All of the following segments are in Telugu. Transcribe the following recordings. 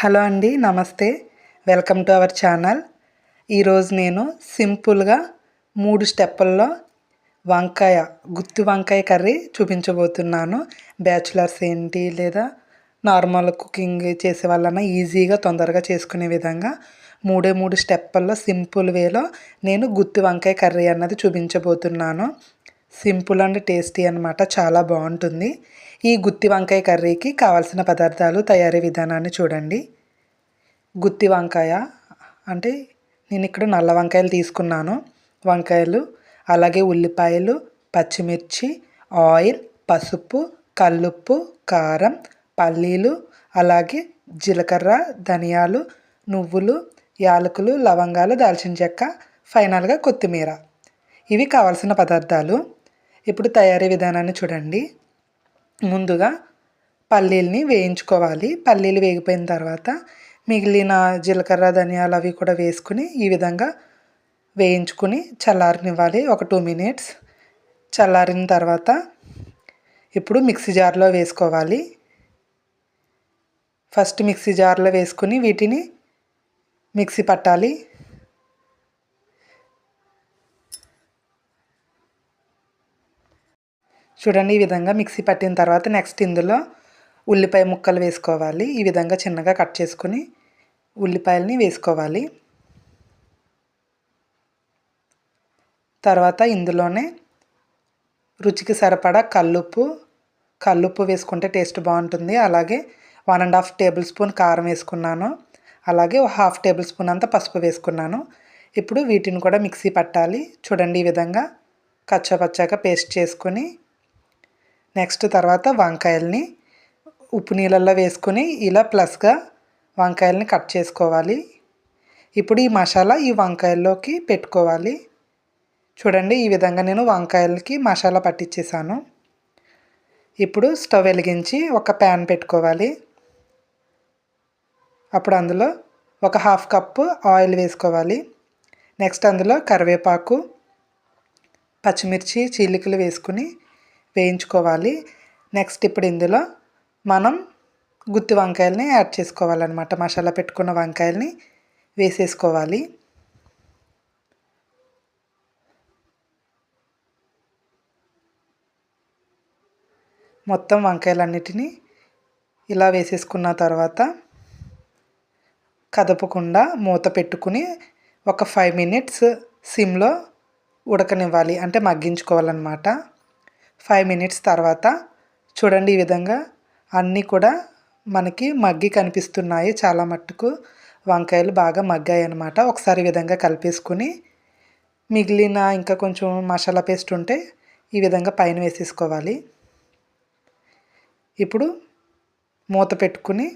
హలో అండి నమస్తే. Welcome to our channel. ఈరోజు నేను సింపుల్గా మూడు స్టెప్పుల్లో వంకాయ గుత్తి వంకాయ కర్రీ చూపించబోతున్నాను. బ్యాచులర్స్ ఏంటి లేదా నార్మల్ కుకింగ్ చేసే వాళ్ళన ఈజీగా తొందరగా చేసుకునే విధంగా మూడే మూడు స్టెప్పుల్లో సింపుల్ వేలో నేను గుత్తి వంకాయ కర్రీ అన్నది చూపించబోతున్నాను. సింపుల్ అండ్ టేస్టీ అనమాట చాలా బాగుంటుంది. ఈ గుత్తి వంకాయ కర్రీకి కావాల్సిన పదార్థాలు తయారీ విధానాన్ని చూడండి. గుత్తి వంకాయ అంటే నేను ఇక్కడ నల్ల వంకాయలు తీసుకున్నాను. వంకాయలు అలాగే ఉల్లిపాయలు పచ్చిమిర్చి ఆయిల్ పసుపు కల్లుప్పు కారం పల్లీలు అలాగే జీలకర్ర ధనియాలు నువ్వులు యాలకులు లవంగాలు దాల్చిన చెక్క ఫైనల్గా కొత్తిమీర. ఇవి కావాల్సిన పదార్థాలు. ఇప్పుడు తయారీ విధానాన్ని చూడండి. ముందుగా పల్లీల్ని వేయించుకోవాలి. పల్లీలు వేగిపోయిన తర్వాత మిగిలిన జీలకర్ర ధనియాలు అవి కూడా వేసుకుని ఈ విధంగా వేయించుకుని చల్లారనివ్వాలి. ఒక టూ మినిట్స్ చల్లారిన తర్వాత ఇప్పుడు మిక్సీ జార్లో వేసుకోవాలి. ఫస్ట్ మిక్సీ జార్లో వేసుకుని వీటిని మిక్సీ పట్టాలి. చూడండి ఈ విధంగా మిక్సీ పట్టిన తర్వాత నెక్స్ట్ ఇందులో ఉల్లిపాయ ముక్కలు వేసుకోవాలి. ఈ విధంగా చిన్నగా కట్ చేసుకుని ఉల్లిపాయలని వేసుకోవాలి. తర్వాత ఇందులోనే రుచికి సరిపడా కల్లుప్పు కల్లుప్పు వేసుకుంటే టేస్ట్ బాగుంటుంది. అలాగే one and half tablespoon కారం వేసుకున్నాను. అలాగే హాఫ్ టేబుల్ స్పూన్ అంతా పసుపు వేసుకున్నాను. ఇప్పుడు వీటిని కూడా మిక్సీ పట్టాలి. చూడండి ఈ విధంగా కచ్చపచ్చాక పేస్ట్ చేసుకొని నెక్స్ట్ తర్వాత వంకాయల్ని ఉప్పు నీళ్ళల్లో వేసుకొని ఇలా ప్లస్గా వంకాయలని కట్ చేసుకోవాలి. ఇప్పుడు ఈ మసాలా ఈ వంకాయల్లోకి పెట్టుకోవాలి. చూడండి ఈ విధంగా నేను వంకాయలకి మసాలా పట్టించేసాను ఇప్పుడు స్టవ్ వెలిగించి ఒక ప్యాన్ పెట్టుకోవాలి. అప్పుడు అందులో ఒక హాఫ్ కప్పు ఆయిల్ వేసుకోవాలి. నెక్స్ట్ అందులో కరివేపాకు పచ్చిమిర్చి చీలికలు వేసుకుని వేయించుకోవాలి. నెక్స్ట్ ఇప్పుడు ఇందులో మనం గుత్తి వంకాయలని యాడ్ చేసుకోవాలన్నమాట. మసాలా పెట్టుకున్న వంకాయల్ని వేసేసుకోవాలి. మొత్తం వంకాయలన్నిటినీ ఇలా వేసేసుకున్న తర్వాత కదపకుండా మూత పెట్టుకుని ఒక ఫైవ్ మినిట్స్ సిమ్లో ఉడకనివ్వాలి. అంటే మగ్గించుకోవాలన్నమాట. ఫైవ్ మినిట్స్ తర్వాత చూడండి ఈ విధంగా అన్నీ కూడా మనకి మగ్గి కనిపిస్తున్నాయి చాలా మట్టుకు. వంకాయలు బాగా మగ్గాయి అనమాట ఒకసారి విధంగా కలిపేసుకుని మిగిలిన ఇంకా కొంచెం మసాలా పేస్ట్ ఉంటే ఈ విధంగా పైన వేసేసుకోవాలి. ఇప్పుడు మూత పెట్టుకుని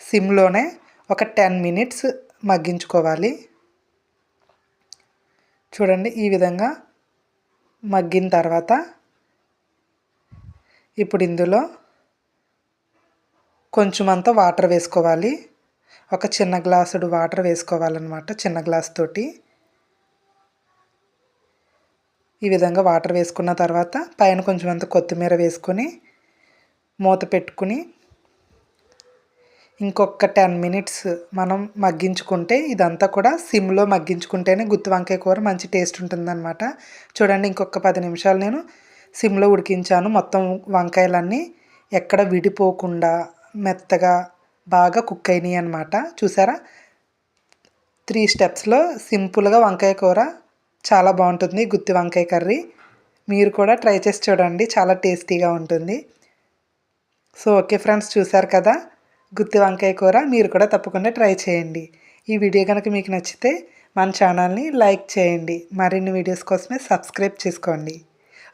సిమ్లోనే ఒక టెన్ మినిట్స్ మగ్గించుకోవాలి. చూడండి ఈ విధంగా మగ్గిన తర్వాత ఇప్పుడు ఇందులో కొంచెం అంతా వాటర్ వేసుకోవాలి. ఒక చిన్న గ్లాసుడు వాటర్ వేసుకోవాలన్నమాట చిన్న గ్లాస్ తోటి. ఈ విధంగా వాటర్ వేసుకున్న తర్వాత పైన కొంచెం అంత కొత్తిమీర వేసుకొని మూత పెట్టుకుని ఇంకొక టెన్ మినిట్స్ మనం మగ్గించుకుంటే ఇదంతా కూడా సిమ్లో మగ్గించుకుంటేనే గుత్తి వంకాయ కూర మంచి టేస్ట్ ఉంటుందన్నమాట. చూడండి ఇంకొక పది నిమిషాలు నేను సిమ్లో ఉడికించాను. మొత్తం వంకాయలన్నీ ఎక్కడ విడిపోకుండా మెత్తగా బాగా కుక్ అయినాయి అనమాట చూసారా? త్రీ స్టెప్స్లో సింపుల్గా వంకాయ కూర చాలా బాగుంటుంది. గుత్తి వంకాయ కర్రీ మీరు కూడా ట్రై చేసి చూడండి. చాలా టేస్టీగా ఉంటుంది. సో ఓకే ఫ్రెండ్స్ చూసారు కదా? గుత్తి వంకాయ కూర మీరు కూడా తప్పకుండా ట్రై చేయండి. ఈ వీడియో కనుక మీకు నచ్చితే మన ఛానల్ని లైక్ చేయండి. మరిన్ని వీడియోస్ కోసమే సబ్స్క్రైబ్ చేసుకోండి.